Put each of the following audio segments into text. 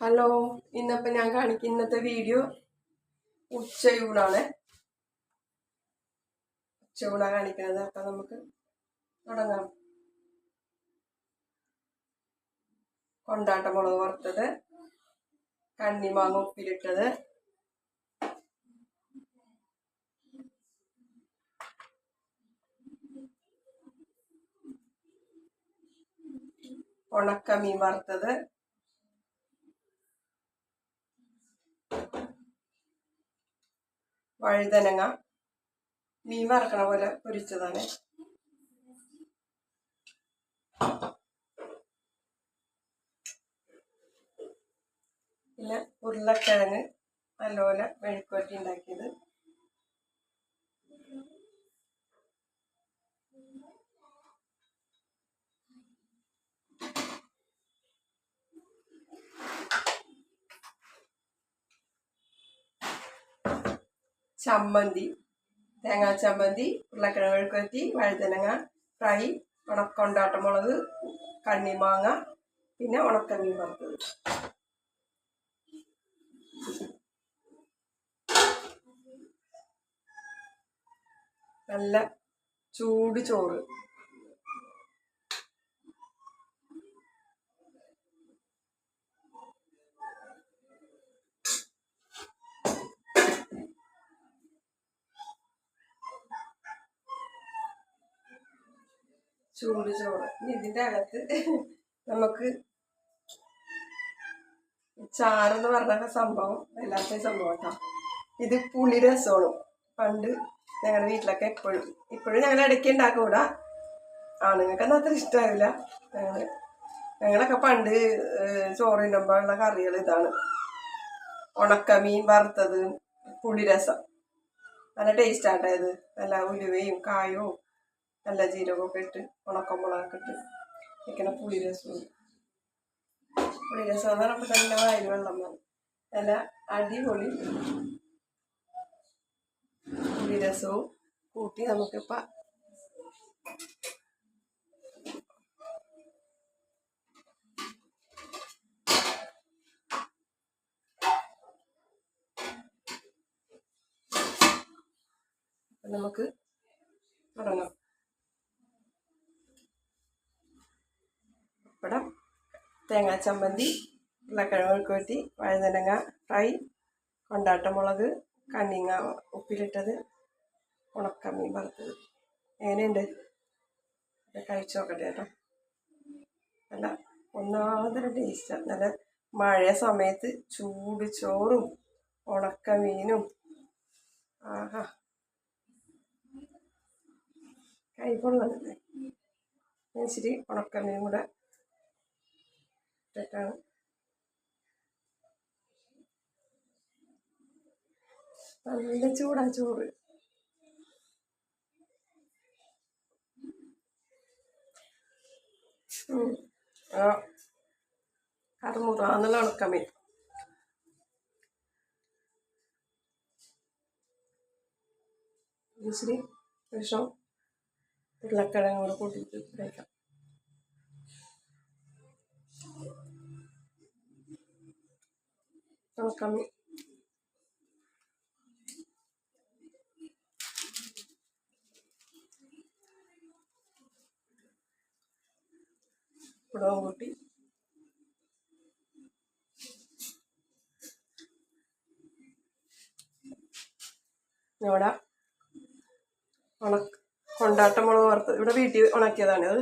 Hello ഇന്നപ്പം ഞാൻ കാണിക്കുന്ന ഇന്നത്തെ വീഡിയോ ഉച്ചയൂണാണ്. ഉച്ചയൂണാണ് കാണിക്കുന്നത് അപ്പം നമുക്ക് തുടങ്ങാം. കൊണ്ടാട്ട മുളക് വറുത്തത് കണ്ണിമാങ്ങ ഉപ്പിലിട്ടത്. ഉണക്കമീൻ വറുത്തത്. വഴുതനങ്ങ മീൻ വറക്കണ പോലെ പൊരിച്ചതാണ്. പിന്നെ ഉരുളക്കിഴങ്ങ് നല്ലപോലെ മെഴുക്കുവരട്ടി ഉണ്ടാക്കിയത്. ചമ്മന്തി തേങ്ങാ ചമ്മന്തി ഉരുളക്കിഴങ്ങ് മെഴുക്കുവരട്ടി വഴുതനങ്ങ ഫ്രൈ ഉണക്കൊണ്ടാട്ടമുളക് കണ്ണിമാങ്ങ പിന്നെ ഉണക്കമീൻ വറുത്തത്. നല്ല ചൂട് ചോറ്. ചൂട് ചോറ്. ഇതിന്റെ അകത്ത് നമുക്ക് ചാറെന്ന് പറഞ്ഞ സംഭവം വല്ലാത്ത സംഭവം കേട്ടോ. ഇത് പുളി രസമാണ് പണ്ട് ഞങ്ങളുടെ വീട്ടിലൊക്കെ എപ്പോഴും ഇപ്പോഴും ഞങ്ങൾ ഇടയ്ക്ക് ഉണ്ടാക്കൂടാ ആണുങ്ങൾക്കൊന്നും അത്ര ഇഷ്ടമാവില്ല ഞങ്ങൾ ഞങ്ങളൊക്കെ പണ്ട് ചോറ് തിന്നുമ്പോൾ കറികൾ ഇതാണ്. ഉണക്കമീൻ വറുത്തത് പുളിരസം നല്ല ടേസ്റ്റ് ആട്ടോ ഇത്. നല്ല ഉലുവയും കായവും നല്ല ജീരകമൊക്കെ ഇട്ട് ഉണക്കമുളകൊക്കെ ഇട്ട് വെക്കണ പുളിരസവും പുളിരസം എന്ന് പറയുമ്പോൾ തന്നെ വായിൽ വെള്ളം വന്നു. നല്ല അടിപൊളി പുളിരസവും കൂട്ടി നമുക്കിപ്പോൾ നമുക്ക് തുടങ്ങാം. പപ്പടം തേങ്ങാ ചമ്മന്തി ഉരുളക്കിഴങ്ങ് മെഴുക്കുവരട്ടി വഴുതനങ്ങ ഫ്രൈ കൊണ്ടാട്ടമുളക് കണ്ണിങ്ങ ഉപ്പിലിട്ടത് ഉണക്കമീൻ വറുത്തത്. എങ്ങനെയുണ്ട്? കഴിച്ചു നോക്കട്ടെ കേട്ടോ. നല്ല ഒന്നാമതൊരു ടേസ്റ്റാണ് നല്ല മഴ സമയത്ത് ചൂട് ചോറും ഉണക്കമീനും ആഹാ. കൈകൊള്ളുന്നുണ്ട് ഇച്ചിരി ഉണക്കമീനും കൂടെ ഇട്ടിട്ടാണ് നല്ല ചൂടാ ചോറ്. ഉം. ആ. കറുമുറാന്നുള്ള ഉണക്കമീൻ ഇച്ചിരി വിഷം ഉരുളക്കിഴങ്ങോട് കൂടെ കൂട്ടിയിട്ട് കഴിക്കാം ഉണക്കമീൻ കുടവും കൂട്ടി. ഇവിടെ ഉണക്ക കൊണ്ടാട്ട മുളക് വറുത്തത് ഇവിടെ വീട്ടിൽ ഉണക്കിയതാണ് അത്.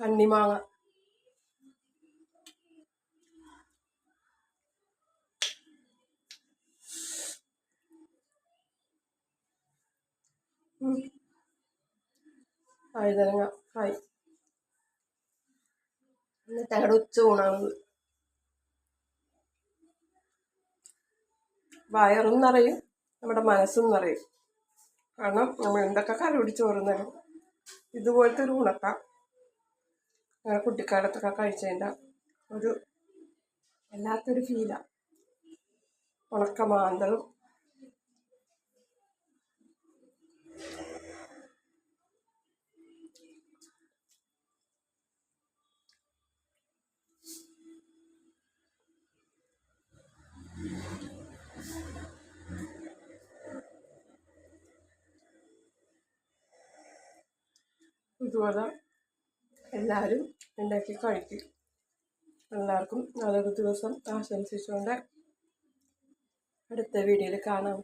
കണ്ണിമാങ്ങ. വഴുതനങ്ങ ഫ്രൈ. എന്നിട്ട് ഞങ്ങളുടെ ഉച്ച ഊണാണ് വയറും നിറയും നമ്മുടെ മനസ്സും നിറയും കാരണം നമ്മൾ എന്തൊക്കെ കരപിടിച്ച് വരുന്നാലും ഇതുപോലത്തെ ഒരു ഉണക്ക. ഞങ്ങളുടെ കുട്ടിക്കാലത്തൊക്കെ കഴിച്ചതിന്റെ ഒരു വല്ലാത്തൊരു ഫീലാണ് ഉണക്ക മാന്തളും ഇതുപോലെ എല്ലാവരും ഉണ്ടാക്കി കഴിക്കും. എല്ലാവർക്കും നല്ലൊരു ദിവസം ആശംസിച്ചുകൊണ്ട് അടുത്ത വീഡിയോയിൽ കാണാം.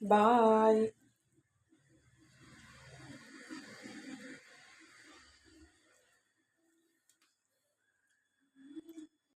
ബായ്